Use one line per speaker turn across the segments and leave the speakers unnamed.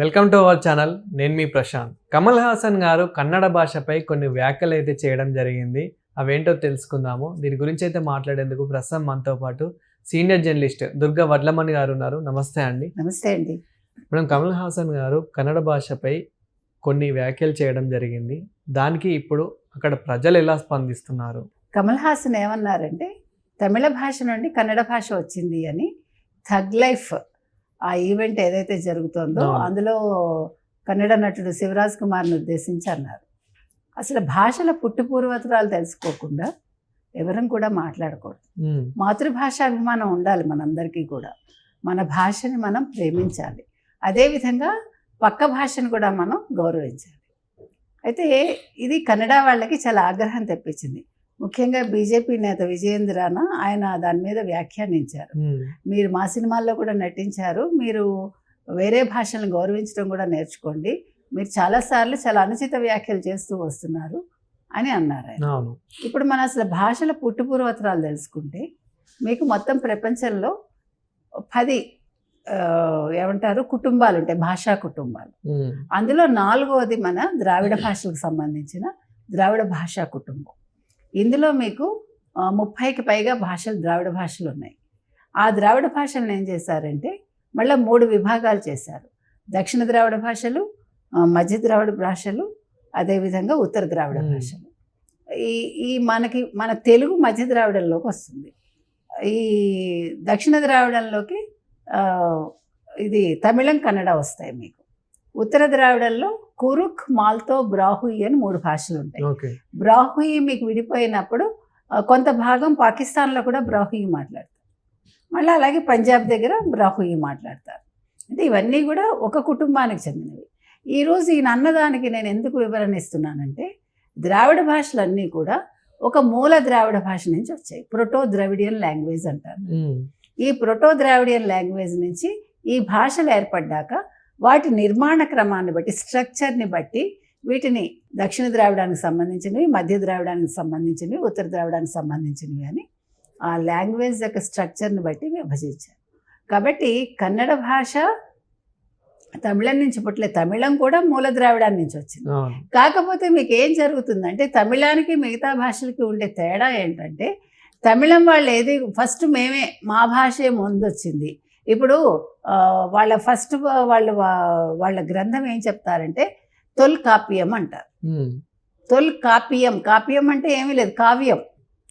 Welcome to our channel నేను మీ ప్రశాంత్. కమల్ హాసన్ గారు కన్నడ భాషపై కొన్ని వ్యాఖ్యలు అయితే చేయడం జరిగింది. అవేంటో తెలుసుకుందాము. దీని గురించి అయితే మాట్లాడేందుకు ప్రస్తుతం మనతో పాటు సీనియర్ జర్నలిస్ట్ దుర్గా వడ్లమణి గారు ఉన్నారు. నమస్తే అండి.
నమస్తే అండి.
మేడం కమల్ హాసన్ గారు కన్నడ భాషపై కొన్ని వ్యాఖ్యలు చేయడం జరిగింది. దానికి ఇప్పుడు అక్కడ ప్రజలు ఎలా స్పందిస్తున్నారు?
కమల్ హాసన్ ఏమన్నారంటే తమిళ భాష నుండి కన్నడ భాష వచ్చింది అని థగ్ లైఫ్ ఆ ఈవెంట్ ఏదైతే జరుగుతుందో. అందులో కన్నడ నటుడు శివరాజ్ కుమార్ని ఉద్దేశించి అన్నారు అసలు భాషల పుట్టు పూర్వతరాలు తెలుసుకోకుండా ఎవరం కూడా మాట్లాడకూడదు. మాతృభాష అభిమానం ఉండాలి మనందరికీ కూడా. మన భాషని మనం ప్రేమించాలి. అదేవిధంగా పక్క భాషను కూడా మనం గౌరవించాలి. అయితే ఇది కన్నడ వాళ్ళకి చాలా ఆగ్రహం తెప్పించింది. ముఖ్యంగా బీజేపీ నేత విజయేంద్రాన ఆయన దాని మీద వ్యాఖ్యానించారు. మీరు మా సినిమాల్లో కూడా నటించారు. మీరు వేరే భాషలను గౌరవించడం కూడా నేర్చుకోండి. మీరు చాలాసార్లు చాలా అనుచిత వ్యాఖ్యలు చేస్తూ వస్తున్నారు అని అన్నారు ఆయన. ఇప్పుడు మన అసలు భాషల పుట్టుపూర్వతరాలు తెలుసుకుంటే మీకు మొత్తం ప్రపంచంలో పది ఏమంటారు కుటుంబాలు ఉంటాయి భాషా కుటుంబాలు. అందులో నాలుగవది మన ద్రావిడ భాషలకు సంబంధించిన ద్రావిడ భాషా కుటుంబం. ఇందులో మీకు ముప్పైకి పైగా భాషలు ద్రావిడ భాషలు ఉన్నాయి. ఆ ద్రావిడ భాషలను ఏం చేశారంటే మళ్ళీ మూడు విభాగాలు చేశారు. దక్షిణ ద్రావిడ భాషలు మధ్య ద్రావిడ భాషలు అదేవిధంగా ఉత్తర ద్రావిడ. భాషలు. ఈ ఈ మనకి మన తెలుగు మధ్య ద్రావిడంలోకి వస్తుంది. ఈ దక్షిణ ద్రావిడంలోకి ఇది తమిళం కన్నడ వస్తాయి మీకు. ఉత్తర ద్రావిడంలో కురుక్ మాల్తో బ్రాహుయి అని మూడు భాషలు ఉంటాయి బ్రాహుయి మీకు విడిపోయినప్పుడు కొంత భాగం పాకిస్తాన్లో కూడా బ్రాహుయి మాట్లాడతారు. మళ్ళీ అలాగే పంజాబ్ దగ్గర బ్రాహుయి మాట్లాడతారు. అంటే ఇవన్నీ కూడా ఒక కుటుంబానికి చెందినవి. ఈరోజు ఈయన అన్నదానికి నేను ఎందుకు వివరణ ఇస్తున్నానంటే ద్రావిడ భాషలన్నీ కూడా ఒక మూల ద్రావిడ భాష నుంచి వచ్చాయి. ప్రోటో ద్రవిడియన్ లాంగ్వేజ్ అంటారు. ఈ ప్రోటో ద్రావిడియన్ లాంగ్వేజ్ నుంచి ఈ భాషలు ఏర్పడ్డాక వాటి నిర్మాణ క్రమాన్ని బట్టి స్ట్రక్చర్ని బట్టి వీటిని దక్షిణ ద్రావిడానికి సంబంధించినవి మధ్య ద్రావిడానికి సంబంధించినవి ఉత్తర ద్రావిడానికి సంబంధించినవి అని ఆ లాంగ్వేజ్ యొక్క స్ట్రక్చర్ని బట్టి విభజించారు కాబట్టి కన్నడ భాష తమిళం నుంచి పుట్టలే తమిళం కూడా మూల ద్రావిడాన్ని నుంచి వచ్చింది. కాకపోతే మీకు ఏం జరుగుతుందంటే తమిళానికి మిగతా భాషలకి ఉండే తేడా ఏంటంటే తమిళం వాళ్ళు ఏది ఫస్ట్ మేమే మా భాషే ముందొచ్చింది. ఇప్పుడు వాళ్ళ ఫస్ట్ వాళ్ళ వాళ్ళ గ్రంథం ఏం చెప్తారంటే తొల్ కాప్యం అంటారు. తొల్ కాప్యం కాప్యం అంటే ఏమీ లేదు కావ్యం.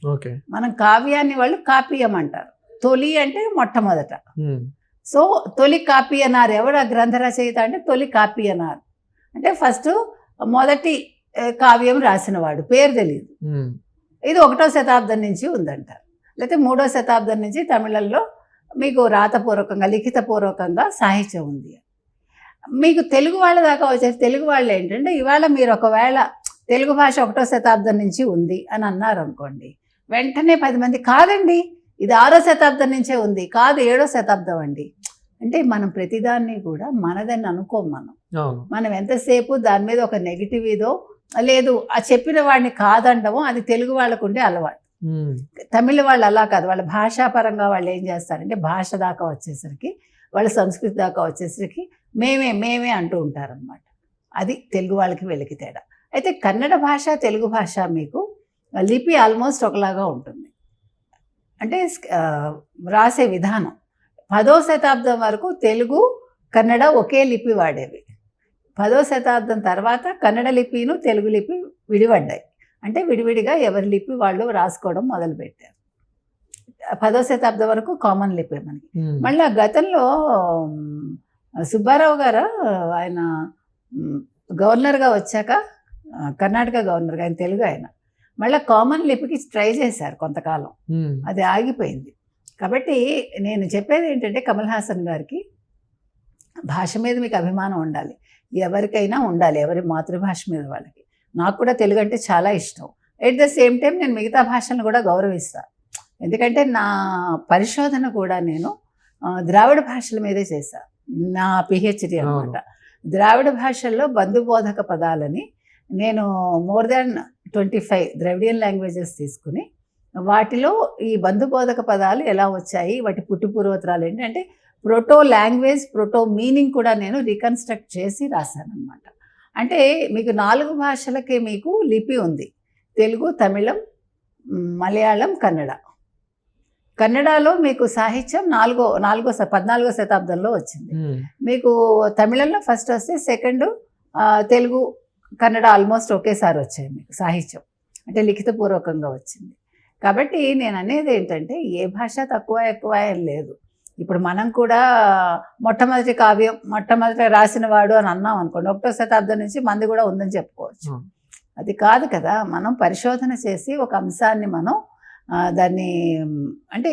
ఓకే.
మనం కావ్యాన్ని వాళ్ళు కాప్యం అంటారు. తొలి అంటే మొట్టమొదట. సో తొలి కాపీ అన్నారు ఎవరు? ఆ గ్రంథ రచయిత అంటే తొలి కాపీ అన్నారు అంటే ఫస్ట్ మొదటి కావ్యం రాసినవాడు పేరు తెలియదు ఇది ఒకటో శతాబ్దం నుంచి ఉందంటారు లేకపోతే మూడో శతాబ్దం నుంచి తమిళంలో మీకు రాతపూర్వకంగా లిఖితపూర్వకంగా సాహిత్యం ఉంది. మీకు తెలుగు వాళ్ళ దాకా వచ్చేసి తెలుగు వాళ్ళు ఏంటంటే ఇవాళ మీరు ఒకవేళ తెలుగు భాష ఒకటో శతాబ్దం నుంచి ఉంది అని అన్నారు అనుకోండి వెంటనే పది మంది కాదండి ఇది ఆరో శతాబ్దం నుంచే ఉంది కాదు ఏడో శతాబ్దం అండి. అంటే మనం ప్రతిదాన్ని కూడా మనదని అనుకోం మనం. మనం ఎంతసేపు దాని మీద ఒక నెగిటివ్ ఇదో లేదు ఆ చెప్పిన వాడిని కాదండమో అది తెలుగు వాళ్ళకు ఉండే అలవాటు. తమిళ వాళ్ళు అలా కాదు. వాళ్ళ భాషాపరంగా వాళ్ళు ఏం చేస్తారంటే భాష దాకా వచ్చేసరికి వాళ్ళ సంస్కృతి దాకా వచ్చేసరికి మేమే మేమే అంటూ ఉంటారనమాట అది తెలుగు వాళ్ళకి వెలికి తేడా. అయితే కన్నడ భాష తెలుగు భాష మీకు లిపి ఆల్మోస్ట్ ఒకలాగా ఉంటుంది. అంటే రాసే విధానం. పదో శతాబ్దం వరకు తెలుగు కన్నడ ఒకే లిపి వాడేవి. పదో శతాబ్దం తర్వాత కన్నడ లిపిను తెలుగు లిపి విడిపడ్డాయి. అంటే విడివిడిగా ఎవరి లిపి వాళ్ళు రాసుకోవడం మొదలుపెట్టారు. పదో శతాబ్దం వరకు కామన్ లిపి మనకి. మళ్ళీ ఆ గతంలో సుబ్బారావు గారు ఆయన గవర్నర్గా వచ్చాక కర్ణాటక గవర్నర్గా ఆయన తెలుగు ఆయన. మళ్ళీ కామన్ లిపికి ట్రై చేశారు కొంతకాలం. అది ఆగిపోయింది. కాబట్టి నేను చెప్పేది ఏంటంటే కమల్ హాసన్ గారికి భాష మీద మీకు అభిమానం ఉండాలి. ఎవరికైనా ఉండాలి. ఎవరి మాతృభాష మీద వాళ్ళకి. నాకు కూడా తెలుగు అంటే చాలా ఇష్టం. ఎట్ ద సేమ్ టైం నేను మిగతా భాషలను కూడా గౌరవిస్తాను ఎందుకంటే నా పరిశోధన కూడా నేను ద్రావిడ భాషల మీదే చేశాను నా పిహెచ్డి అనమాట ద్రావిడ భాషల్లో బంధుబోధక పదాలని నేను more than twenty five Dravidian languages తీసుకుని వాటిలో ఈ బంధుబోధక పదాలు ఎలా వచ్చాయి వాటి పుట్టు పూర్వోత్తరాలు ఏంటి అంటే ప్రోటో లాంగ్వేజ్ ప్రోటో మీనింగ్ కూడా నేను రీకన్స్ట్రక్ట్ చేసి రాశాను అనమాట అంటే మీకు నాలుగు భాషలకి మీకు లిపి ఉంది. తెలుగు తమిళం మలయాళం కన్నడ. కన్నడలో మీకు సాహిత్యం నాలుగో నాలుగో పద్నాలుగో శతాబ్దంలో వచ్చింది. మీకు తమిళంలో ఫస్ట్ వస్తే సెకండ్ తెలుగు కన్నడ ఆల్మోస్ట్ ఒకేసారి వచ్చాయి మీకు సాహిత్యం. అంటే లిఖితపూర్వకంగా వచ్చింది. కాబట్టి నేను అనేది ఏంటంటే ఏ భాష తక్కువ ఎక్కువ ఏం లేదు. ఇప్పుడు మనం కూడా మొట్టమొదటి కావ్యం మొట్టమొదటి రాసిన వాడు అని అన్నాం అనుకోండి ఒకటో శతాబ్దం నుంచి మంది కూడా ఉందని చెప్పుకోవచ్చు. అది కాదు కదా మనం పరిశోధన చేసి ఒక అంశాన్ని మనం దాన్ని అంటే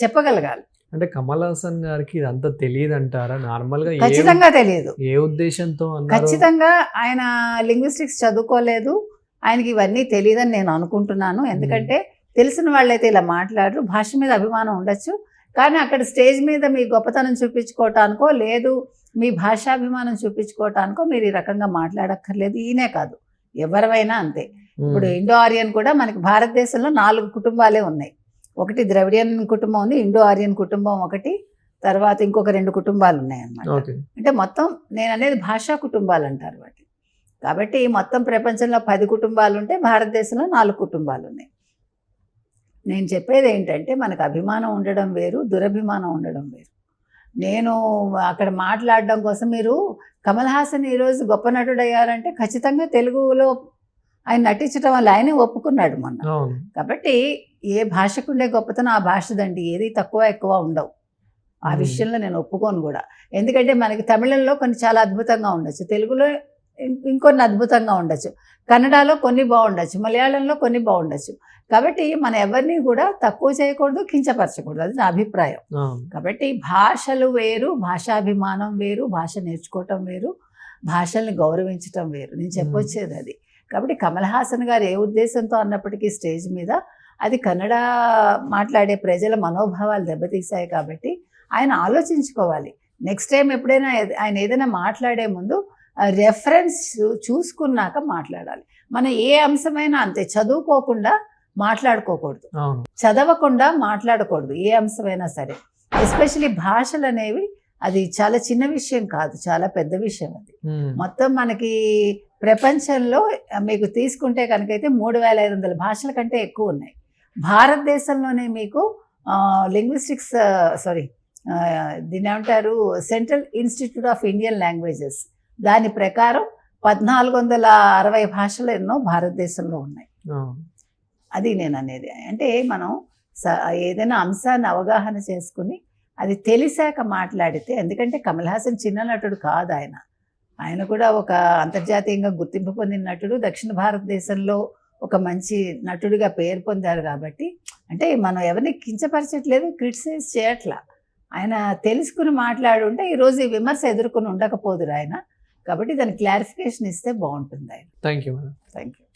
చెప్పగలగాలి.
అంటే కమల్ హాసన్ గారికి ఇదంతా తెలియదు అంటారా నార్మల్గా
ఖచ్చితంగా తెలియదు.
ఏ ఉద్దేశంతో
ఖచ్చితంగా ఆయన లింగ్విస్టిక్స్ చదువుకోలేదు. ఆయనకి ఇవన్నీ తెలియదని నేను అనుకుంటున్నాను. ఎందుకంటే తెలిసిన వాళ్ళైతే ఇలా మాట్లాడరు భాష మీద అభిమానం ఉండొచ్చు. కానీ అక్కడ స్టేజ్ మీద మీ గొప్పతనం చూపించుకోవటానికో లేదు మీ భాషాభిమానం చూపించుకోవటానికో మీరు ఈ రకంగా మాట్లాడక్కర్లేదు. ఈయనే కాదు. ఎవరివైనా అంతే. ఇప్పుడు ఇండో ఆరియన్ కూడా మనకి భారతదేశంలో నాలుగు కుటుంబాలే ఉన్నాయి. ఒకటి ద్రవిడియన్ కుటుంబం ఉంది ఇండో ఆరియన్ కుటుంబం ఒకటి తర్వాత ఇంకొక రెండు కుటుంబాలు ఉన్నాయి అన్నమాట
ఓకే.
అంటే మొత్తం నేను అనేది భాషా కుటుంబాలు అంటారు వాటి కాబట్టి మొత్తం ప్రపంచంలో పది కుటుంబాలు ఉంటే భారతదేశంలో నాలుగు కుటుంబాలు ఉన్నాయి. నేను చెప్పేది ఏంటంటే మనకు అభిమానం ఉండడం వేరు దురభిమానం ఉండడం వేరు. నేను అక్కడ మాట్లాడడం కోసం మీరు కమల్ హాసన్ ఈరోజు గొప్ప నటుడు అయ్యారంటే ఖచ్చితంగా తెలుగులో ఆయన నటించడం వల్ల ఆయనే ఒప్పుకున్నాడు మొన్న. కాబట్టి ఏ భాషకు ఉండే గొప్పతనం ఆ భాషదండి. ఏది తక్కువ ఎక్కువ ఉండవు. ఆ. విషయంలో నేను ఒప్పుకోను కూడా. ఎందుకంటే మనకి తమిళంలో కొన్ని చాలా అద్భుతంగా ఉండొచ్చు. తెలుగులో ఇంకొన్ని అద్భుతంగా ఉండొచ్చు. కన్నడలో కొన్ని బాగుండొచ్చు. మలయాళంలో కొన్ని బాగుండొచ్చు. కాబట్టి మనం ఎవరిని కూడా తక్కువ చేయకూడదు కించపరచకూడదు. అది నా అభిప్రాయం. కాబట్టి భాషలు వేరు భాషాభిమానం వేరు భాష నేర్చుకోవటం వేరు భాషల్ని గౌరవించటం వేరు. నేను చెప్పొచ్చేది అది. కాబట్టి కమల్ హాసన్ గారు ఏ ఉద్దేశంతో అన్నప్పటికీ స్టేజ్ మీద అది కన్నడ మాట్లాడే ప్రజల మనోభావాలు దెబ్బతీశాయి కాబట్టి ఆయన ఆలోచించుకోవాలి. నెక్స్ట్ టైం ఎప్పుడైనా ఆయన ఏదైనా మాట్లాడే ముందు రెఫరెన్స్ చూసుకున్నాక మాట్లాడాలి. మనం ఏ అంశమైనా అంతే చదువుకోకుండా మాట్లాడుకోకూడదు. చదవకుండా మాట్లాడకూడదు ఏ అంశమైనా సరే. ఎస్పెషలీ భాషలు అనేవి అది చాలా చిన్న విషయం కాదు చాలా పెద్ద విషయం అది. మొత్తం మనకి ప్రపంచంలో మీకు తీసుకుంటే కనుకైతే మూడు వేల ఐదు వందల భాషల కంటే ఎక్కువ ఉన్నాయి. భారతదేశంలోనే మీకు లింగ్విస్టిక్స్ సారీ దీని ఏమంటారు? Central institute of Indian languages దాని ప్రకారం పద్నాలుగు వందల అరవై భాషలు ఎన్నో భారతదేశంలో ఉన్నాయి. అది నేను అనేది అంటే మనం స- ఏదైనా అంశాన్ని అవగాహన చేసుకుని అది తెలిసాక మాట్లాడితే ఎందుకంటే కమల్ హాసన్ చిన్న నటుడు కాదు ఆయన. ఆయన కూడా ఒక అంతర్జాతీయంగా గుర్తింపు పొందిన నటుడు. దక్షిణ భారతదేశంలో ఒక మంచి నటుడిగా పేరు పొందారు కాబట్టి అంటే మనం ఎవరిని కించపరచట్లేదు క్రిటిసైజ్ చేయట్లా. ఆయన తెలుసుకుని మాట్లాడుంటే ఈరోజు ఈ విమర్శ ఎదుర్కొని ఉండకపోదురు ఆయన. కాబట్టి దాని క్లారిఫికేషన్ ఇస్తే బాగుంటుంది ఆయన.
Thank you
thank you